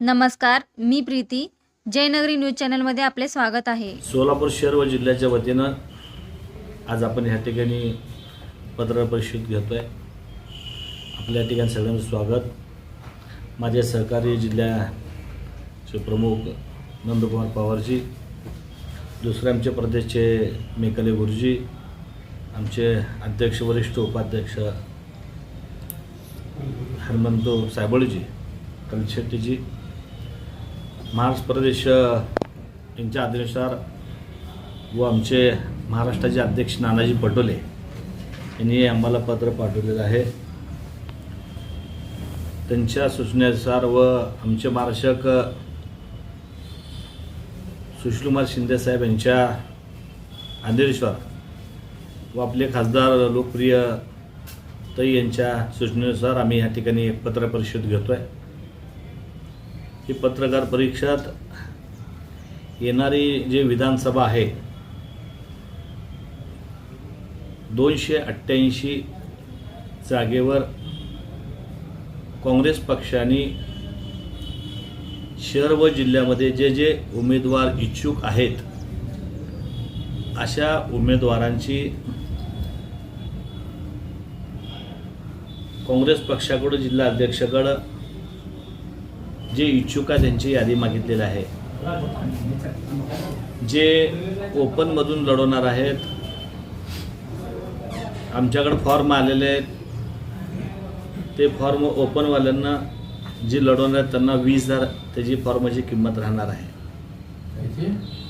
नमस्कार मी प्रीती. जयनगरी न्यूज चॅनलमध्ये आपले स्वागत आहे. सोलापूर शहर व जिल्ह्याच्या वतीनं आज आपण ह्या ठिकाणी पत्र परिषद घेतो आहे आपल्या या ठिकाणी सगळ्यांचं स्वागत. माझे सहकारी जिल्ह्याचे प्रमुख नंदकुमार पवारजी दुसरे आमचे प्रदेशचे मेकले गुरुजी आमचे अध्यक्ष वरिष्ठ उपाध्यक्ष हनुमंत सायबळजी कलशेट्टीजी महाराष्ट्र प्रदेश यांच्या आदेशानुसार व आमचे महाराष्ट्राचे अध्यक्ष नानाजी पटोले यांनी आम्हाला पत्र पाठवलेलं आहे. त्यांच्या सूचनेनुसार व आमचे मार्गदर्शक सुशीलकुमार शिंदेसाहेब यांच्या आदेशानुसार व आपले खासदार लोकप्रिय तई यांच्या सूचनेनुसार आम्ही या ठिकाणी पत्रपरिषद पत्र परिषद घेतो आहे ही पत्रकार परिषद येणारी जे विधानसभा आहे दोनशे अठ्ठ्याऐंशी जागेवर काँग्रेस पक्षाने शहर व जिल्ह्यामध्ये जे जे उमेदवार इच्छुक आहेत अशा उमेदवारांची काँग्रेस पक्षाकडून जिल्हा अध्यक्षाकडं जे इच्छुक आहे त्यांची यादी मागितलेली आहे. जे ओपनमधून लढवणार आहेत आमच्याकडे फॉर्म आलेले आहेत. ते फॉर्म ओपनवाल्यांना जे लढवणार आहेत त्यांना वीस हजार त्याची फॉर्माची किंमत राहणार आहे.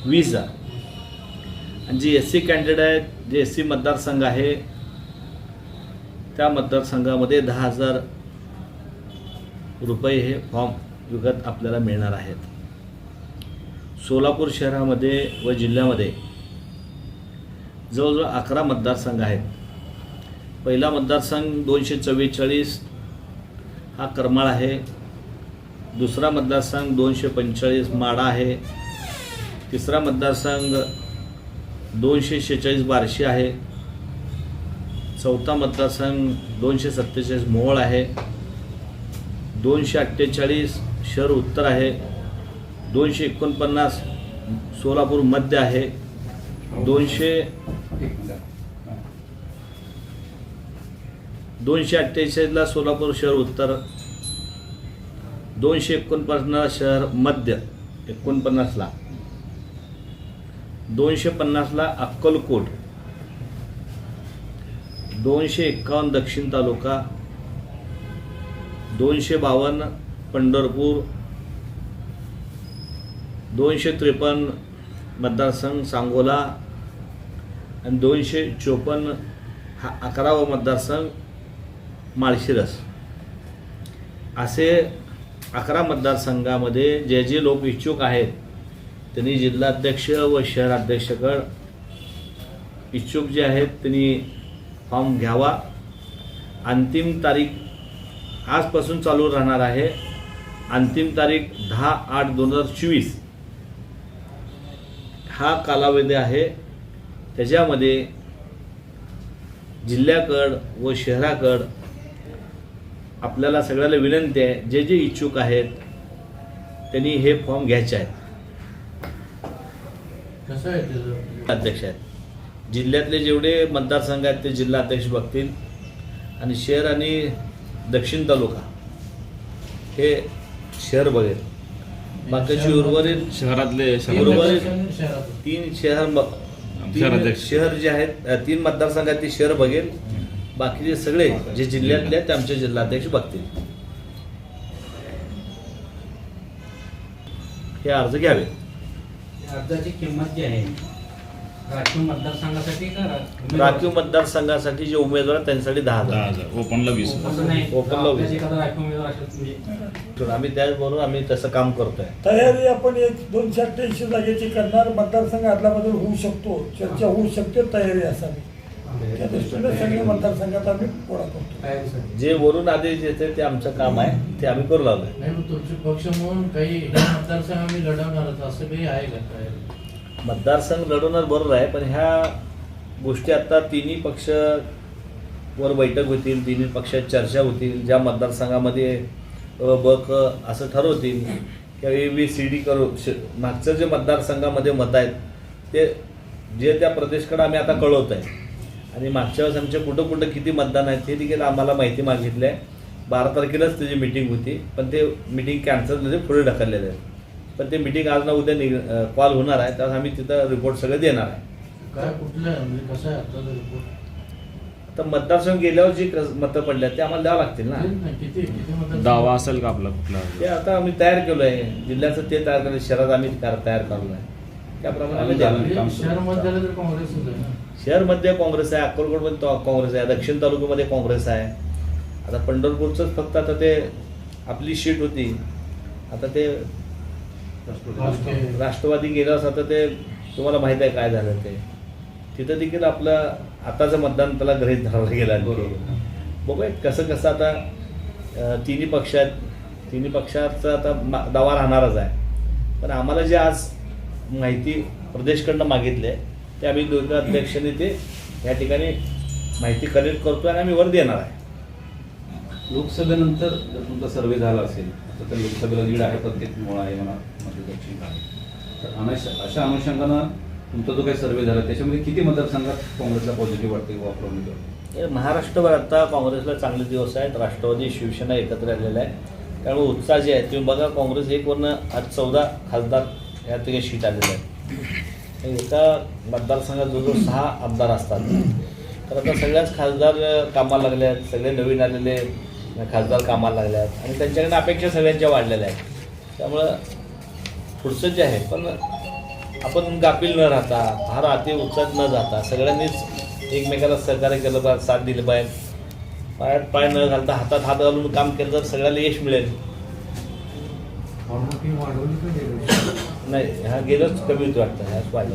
वीस हजार. आणि जे एस सी कॅन्डिडेट आहेत जे एस सी मतदारसंघ आहे त्या मतदारसंघामध्ये दहा हजार रुपये हे फॉर्म युगात आपल्याला मिळणार आहेत. सोलापूर शहरामध्ये व जिल्ह्यामध्ये जवळजवळ अकरा मतदारसंघ आहेत. पहिला मतदारसंघ दोनशे चव्वेचाळीस हा करमाळ आहे. दुसरा मतदारसंघ दोनशे पंचेचाळीस माडा आहे. तिसरा मतदारसंघ दोनशे शेहेचाळीस बार्शी आहे. चौथा मतदारसंघ दोनशे सत्तेचाळीस मोहोळ आहे. दोनशे अठ्ठेचाळीस शहर उत्तर आहे. दोनशे एकोणपन्नास सोलापूर मध्य आहे. दोनशे दोनशे अठ्ठेचाळीसला सोलापूर शहर उत्तर. दोनशे एकोणपन्नास शहर मध्य एकोणपन्नासला. दोनशे पन्नासला अक्कलकोट. दोनशे एक्कावन्न दक्षिण तालुका दोनशे बावन्न पंढरपूर दोनशे त्रेपन्न मतदारसंघ सांगोला आणि दोनशे चोपन्न हा अकरावा मतदारसंघ माळशिरस. असे अकरा मतदारसंघामध्ये जे जे लोक इच्छुक आहेत त्यांनी जिल्हाध्यक्ष व शहराध्यक्षकड इच्छुक जे आहेत त्यांनी फॉर्म घ्यावा. अंतिम तारीख आजपासून चालू राहणार आहे अंतिम तारीख दहा आठ दोन हजार चोवीस. हा कालावधी आहे. त्याच्यामध्ये जिल्ह्याकड व शहराकड आपल्याला सगळ्याला विनंती आहे जे जे इच्छुक आहेत त्यांनी हे फॉर्म घ्यायचे आहेत. कसं अध्यक्ष आहेत. जिल्ह्यातले जेवढे मतदारसंघ आहेत ते जिल्हा अध्यक्ष बघतील. आणि शहर आणि दक्षिण तालुका. हे शहर बघेल. बाकीची उर्वरित शहरातले उर्वरित शहरात तीन शहर. शहर जे आहेत तीन मतदारसंघात ते शहर बघेल. बाकीचे सगळे जे जिल्ह्यातले आहेत ते आमचे जिल्हाध्यक्ष बघतील. हे अर्ज घ्यावे. अर्जाची किंमत जी आहे राखीव मतदारसंघासाठी का रा- राखीव मतदारसंघासाठी जे उमेदवार आहेत त्यांच्यासाठी दहा दहा हजार. हजार ओपनला वीस हजार. असं नाही. ओपनला वीस. एखादा राखीव उमेदवार असेल म्हणजे आम्ही त्याचबरोबर आम्ही तसं काम करतोय. तयारी आपण एक दोनशे अठ्ठ्याऐंशी जागेची करणार. मतदारसंघ आदलाबदल होऊ शकतो. चर्चा होऊ शकते. तयारी असावी. त्या दृष्टीने सगळे मतदारसंघात आम्ही गोळा करतो. तयारीसाठी जे वरून आदेश येते ते आमचं काम आहे. ते आम्ही करू लागलोय. नाही मग तुमचे पक्ष म्हणून काही हे मतदारसंघ आम्ही लढवणारच. असं काही आहे का तयारी? मतदारसंघ लढवणार बरोबर आहे पण ह्या गोष्टी आता तिन्ही पक्ष वर बैठक होतील तिन्ही पक्षात चर्चा होतील ज्या मतदारसंघामध्ये ब क असं ठरवतील किंवा ए बी सी डी करू श मागचं जे मतदारसंघामध्ये मत आहेत ते जे त्या प्रदेशकडं आम्ही आता कळवत आहे. आणि मागच्या वेळेस आमचे कुठं कुठं किती मतदान आहेत ते देखील आम्हाला माहिती मागितली आहे बारा तारखेलाच त्याची मिटिंग होती पण ते मिटिंग म्हणजे कॅन्सल पुढे ढकललेलं आहे. पण ते मिटिंग आज ना उद्या निघ कॉल होणार आहे. त्यावेळेस आम्ही तिथं रिपोर्ट सगळे देणार आहे. काय कुठलं? आहे? म्हणजे कसं आहे आताचा रिपोर्ट आता मतदारसंघ गेल्यावर जी कस- मतं पडल्या ते आम्हाला द्यावं लागतील ना? नाही, किती किती मतदार दावा असेल का आपला कुठला? ते आता आम्ही तयार केलो आहे जिल्ह्याचं ते तयार केलं शहरात आम्ही कार- तयार करलो आहे. त्याप्रमाणे आम्ही देणार. म्हणजे शहरामध्ये झालं तर काँग्रेसच आहे ना? शहरमध्ये काँग्रेस आहे अक्कलकोटमध्ये तो- काँग्रेस आहे दक्षिण तालुक्यामध्ये काँग्रेस आहे. आता पंढरपूरचंच फक्त आता ते आपली शीट होती. आता ते राष्ट्रवादी. गेल्यावर आता ते तुम्हाला माहीत आहे काय झालं ते. तिथं देखील आपलं आताचं मतदान त्याला गृहीत धरावं गेलं. बघूया कसं कसं आता तिन्ही पक्षात तिन्ही पक्षाचा आता मा- दावा राहणारच आहे. पण आम्हाला जे आज माहिती प्रदेशकडनं मागितले ते आम्ही दोघं अध्यक्षांनी ते या ठिकाणी माहिती कलेक्ट करतो आणि आम्ही वर देणार आहे. लोकसभेनंतर जर तुमचा सर्वे झाला असेल तर त्या लोकसभेला लीड आहे प्रत्येक मुळा आहे म्हणा मध्य दक्षिण आहे. तर अनश अशा अनुषंगानं तुमचा जो काही सर्वे झाला त्याच्यामध्ये किती मतदारसंघात काँग्रेसला पॉझिटिव्ह वाटते वापरून महाराष्ट्रभर आता काँग्रेसला चांगले दिवस आहेत. राष्ट्रवादी शिवसेना एकत्र आलेला आहे त्यामुळे उत्साह जे आहे तुम्ही बघा काँग्रेस एक वरनं आज चौदा खासदार ह्या तिघे शीट आलेले आहेत. एका मतदारसंघात जवळजवळ सहा आमदार असतात. तर आता सगळ्याच खासदार कामाला लागले आहेत. सगळे नवीन आलेले खासदार कामाला लागले आहेत आणि त्यांच्याकडे अपेक्षा सगळ्यांच्या वाढलेल्या आहेत. त्यामुळं पुढचं जे आहे पण आपण गाफील न राहता फार अति उत्साहात न जाता सगळ्यांनीच एकमेकाला सहकार्य केलं पाहिजे साथ दिली पाहिजे. पायात पाय न घालता हातात हात घालून काम केलं तर सगळ्याला यश मिळेल? नाही हा गेलंच कमी होतं वाटतं ह्याच पाहिलं